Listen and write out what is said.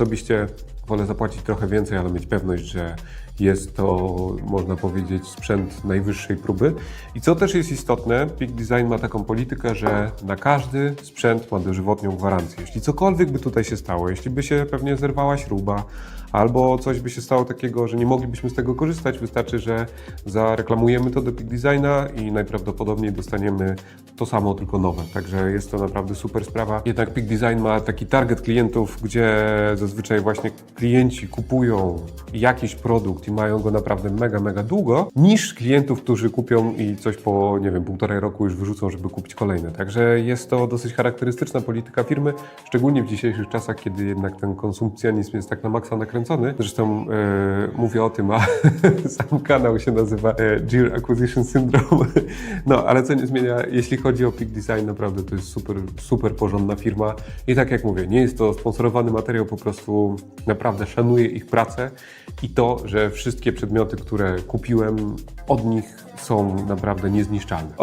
Osobiście wolę zapłacić trochę więcej, ale mieć pewność, że jest to, można powiedzieć, sprzęt najwyższej próby. I co też jest istotne, Peak Design ma taką politykę, że na każdy sprzęt ma dożywotnią gwarancję. Jeśli cokolwiek by tutaj się stało, jeśli by się pewnie zerwała śruba, albo coś by się stało takiego, że nie moglibyśmy z tego korzystać, wystarczy, że zareklamujemy to do Peak Designa i najprawdopodobniej dostaniemy to samo, tylko nowe. Także jest to naprawdę super sprawa. Jednak Peak Design ma taki target klientów, gdzie zazwyczaj właśnie klienci kupują jakiś produkt i mają go naprawdę mega, mega długo, niż klientów, którzy kupią i coś po, nie wiem, półtorej roku już wyrzucą, żeby kupić kolejne. Także jest to dosyć charakterystyczna polityka firmy, szczególnie w dzisiejszych czasach, kiedy jednak ten konsumpcjonizm jest tak na maksa nakręcony. Zresztą e, mówię o tym, a sam kanał się nazywa e, Gear Acquisition Syndrome. No, ale co nie zmienia, jeśli chodzi o Peak Design, naprawdę to jest super, super porządna firma. I tak jak mówię, nie jest to sponsorowany materiał, po prostu naprawdę szanuję ich pracę i to, że wszystkie przedmioty, które kupiłem od nich są naprawdę niezniszczalne.